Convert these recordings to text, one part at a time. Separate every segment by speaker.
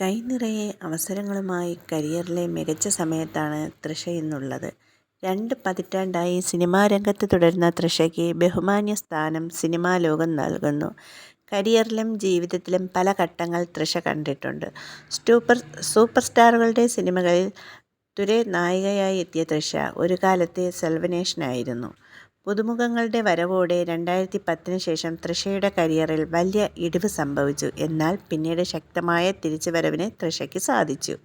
Speaker 1: കൈനിറയെ അവസരങ്ങളുമായി കരിയറിലെ മികച്ച സമയത്താണ് തൃഷ ഇന്നുള്ളത്. രണ്ട് പതിറ്റാണ്ടായി സിനിമാ രംഗത്ത് തുടരുന്ന തൃഷയ്ക്ക് ബഹുമാന്യ സ്ഥാനം സിനിമാ ലോകം നൽകുന്നു. കരിയറിലും ജീവിതത്തിലും പല ഘട്ടങ്ങൾ തൃഷ കണ്ടിട്ടുണ്ട്. സൂപ്പർ സൂപ്പർ സ്റ്റാറുകളുടെ സിനിമകളിൽ തുരെ നായികയായി എത്തിയ തൃഷ ഒരു കാലത്തെ സെൽവനേഷനായിരുന്നു. പുതുമുഖങ്ങളുടെ വരവോടെ രണ്ടായിരത്തി പത്തിന് ശേഷം തൃഷയുടെ കരിയറിൽ വലിയ ഇടിവ് സംഭവിച്ചു. എന്നാൽ പിന്നീട് ശക്തമായ തിരിച്ചുവരവിന് തൃഷയ്ക്ക് സാധിച്ചു.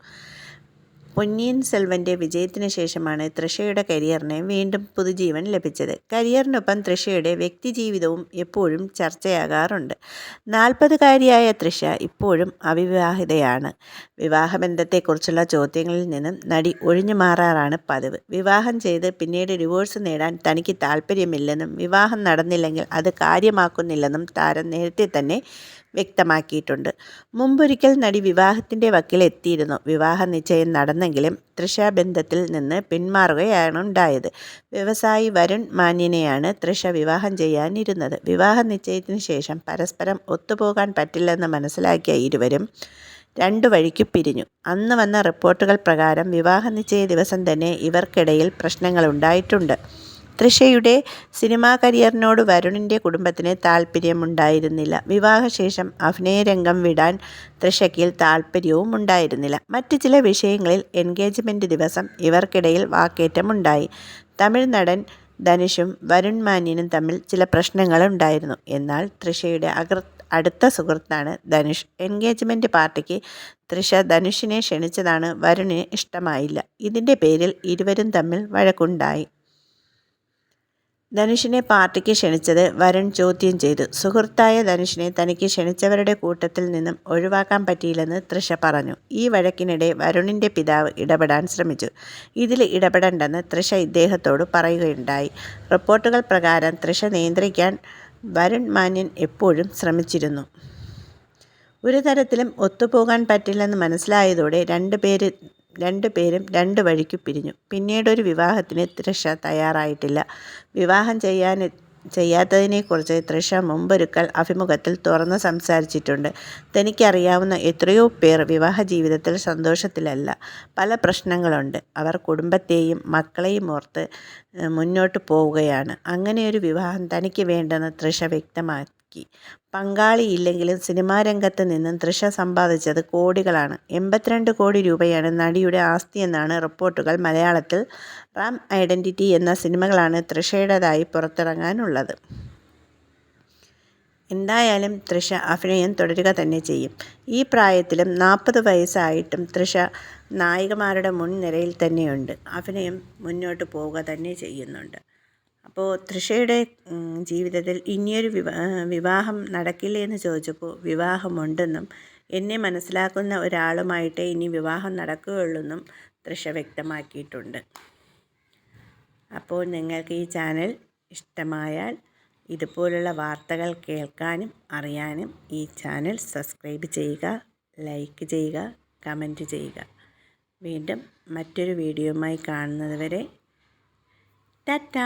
Speaker 1: പൊന്നിയിൻ സെൽവന്റെ വിജയത്തിന് ശേഷമാണ് തൃഷയുടെ കരിയറിന് വീണ്ടും പുതുജീവൻ ലഭിച്ചത്. കരിയറിനൊപ്പം തൃഷയുടെ വ്യക്തിജീവിതവും എപ്പോഴും ചർച്ചയാകാറുണ്ട്. നാൽപ്പതുകാരിയായ തൃഷ ഇപ്പോഴും അവിവാഹിതയാണ്. വിവാഹബന്ധത്തെക്കുറിച്ചുള്ള ചോദ്യങ്ങളിൽ നിന്നും നടി ഒഴിഞ്ഞു മാറാറാണ് പതിവ്. വിവാഹം ചെയ്ത് പിന്നീട് ഡിവോഴ്സ് നേടാൻ തനിക്ക് താല്പര്യമില്ലെന്നും വിവാഹം നടന്നില്ലെങ്കിൽ അത് കാര്യമാക്കുന്നില്ലെന്നും താരം നേരത്തെ തന്നെ വ്യക്തമാക്കിയിട്ടുണ്ട്. മുമ്പൊരിക്കൽ നടി വിവാഹത്തിന്റെ വക്കിലെത്തിയിരുന്നു. വിവാഹനിശ്ചയം നടന്നെങ്കിലും തൃഷ ബന്ധത്തിൽ നിന്ന് പിന്മാറുകയാണ് ഉണ്ടായത് വ്യവസായി വരുൺ മാന്യനെയാണ് തൃഷ വിവാഹം ചെയ്യാനിരുന്നത്. വിവാഹ നിശ്ചയത്തിന് ശേഷം പരസ്പരം ഒത്തുപോകാൻ പറ്റില്ലെന്ന് മനസ്സിലാക്കിയ ഇരുവരും രണ്ടു വഴിക്ക് പിരിഞ്ഞു. അന്ന് വന്ന റിപ്പോർട്ടുകൾ പ്രകാരം വിവാഹ നിശ്ചയ ദിവസം തന്നെ ഇവർക്കിടയിൽ പ്രശ്നങ്ങളുണ്ടായിട്ടുണ്ട്. തൃഷയുടെ സിനിമാ കരിയറിനോട് വരുണിന്റെ കുടുംബത്തിന് താൽപര്യമുണ്ടായിരുന്നില്ല. വിവാഹശേഷം അഭിനയരംഗം വിടാൻ തൃഷയ്ക്ക് താൽപര്യവുമുണ്ടായിരുന്നില്ല. മറ്റ് ചില വിഷയങ്ങളിൽ എൻഗേജ്മെന്റ് ദിവസം ഇവർക്കിടയിൽ വാക്കേറ്റമുണ്ടായി. തമിഴ് നടൻ ധനുഷും വരുൺ മാന്യനും തമ്മിൽ ചില പ്രശ്നങ്ങളുണ്ടായിരുന്നു. എന്നാൽ തൃഷയുടെ അടുത്ത സുഹൃത്താണ് ധനുഷ്. എൻഗേജ്മെന്റ് പാർട്ടിക്ക് തൃഷ ധനുഷിനെ ക്ഷണിച്ചതാണ് വരുണിന് ഇഷ്ടമായില്ല. ഇതിന്റെ പേരിൽ ഇരുവരും തമ്മിൽ വഴക്കുണ്ടായി. ധനുഷിനെ പാർട്ടിക്ക് ക്ഷണിച്ചത് വരുൺ ചോദ്യം ചെയ്തു. സുഹൃത്തായ ധനുഷിനെ തനിക്ക് ക്ഷണിച്ചവരുടെ കൂട്ടത്തിൽ നിന്നും ഒഴിവാക്കാൻ പറ്റിയില്ലെന്ന് തൃഷ പറഞ്ഞു. ഈ വഴക്കിനിടെ വരുണിന്റെ പിതാവ് ഇടപെടാൻ ശ്രമിച്ചു. ഇതിൽ ഇടപെടണ്ടെന്ന് തൃഷ ഇദ്ദേഹത്തോട് പറയുകയുണ്ടായി. റിപ്പോർട്ടുകൾ പ്രകാരം തൃഷ നിയന്ത്രിക്കാൻ വരുൺ മാന്യൻ എപ്പോഴും ശ്രമിച്ചിരുന്നു. ഒരു തരത്തിലും ഒത്തുപോകാൻ പറ്റില്ലെന്ന് മനസ്സിലായതോടെ രണ്ടുപേരും രണ്ട് വഴിക്ക് പിരിഞ്ഞു. പിന്നീടൊരു വിവാഹത്തിന് തൃഷ തയ്യാറായിട്ടില്ല. വിവാഹം ചെയ്യാൻ ചെയ്യാത്തതിനെക്കുറിച്ച് തൃഷ മുമ്പൊരുക്കൽ അഭിമുഖത്തിൽ തുറന്ന് സംസാരിച്ചിട്ടുണ്ട്. തനിക്കറിയാവുന്ന എത്രയോ പേർ വിവാഹ ജീവിതത്തിൽ സന്തോഷത്തിലല്ല. പല പ്രശ്നങ്ങളുണ്ട്. അവർ കുടുംബത്തെയും മക്കളെയും ഓർത്ത് മുന്നോട്ട് പോവുകയാണ്. അങ്ങനെയൊരു വിവാഹം തനിക്ക് വേണ്ടെന്ന് തൃഷ വ്യക്തമാക്കി. പങ്കാളിയില്ലെങ്കിലും സിനിമാരംഗത്ത് നിന്നും തൃഷ സമ്പാദിച്ചത് കോടികളാണ്. എൺപത്തിരണ്ട് കോടി രൂപയാണ് നടിയുടെ ആസ്തിയെന്നാണ് റിപ്പോർട്ടുകൾ. മലയാളത്തിൽ റാം ഐഡന്റിറ്റി എന്ന സിനിമകളാണ് തൃഷയുടേതായി പുറത്തിറങ്ങാനുള്ളത്. എന്തായാലും തൃഷ അഭിനയം തുടരുക തന്നെ ചെയ്യും. ഈ പ്രായത്തിലും നാൽപ്പത് വയസ്സായിട്ടും തൃഷ നായികമാരുടെ മുൻനിരയിൽ തന്നെയുണ്ട്. അഭിനയം മുന്നോട്ട് പോവുക തന്നെ ചെയ്യുന്നുണ്ട്. അപ്പോൾ തൃഷയുടെ ജീവിതത്തിൽ ഇനിയൊരു വിവാഹം നടക്കില്ലേ എന്ന് ചോദിച്ചപ്പോൾ വിവാഹമുണ്ടെന്നും എന്നെ മനസ്സിലാക്കുന്ന ഒരാളുമായിട്ടേ ഇനി വിവാഹം നടക്കുകയുള്ളൂവെന്നും തൃഷ വ്യക്തമാക്കിയിട്ടുണ്ട്. അപ്പോൾ നിങ്ങൾക്ക് ഈ ചാനൽ ഇഷ്ടമായാൽ ഇതുപോലുള്ള വാർത്തകൾ കേൾക്കാനും അറിയാനും ഈ ചാനൽ സബ്സ്ക്രൈബ് ചെയ്യുക, ലൈക്ക് ചെയ്യുക, കമന്റ് ചെയ്യുക. വീണ്ടും മറ്റൊരു വീഡിയോയുമായി കാണുന്നതുവരെ tata.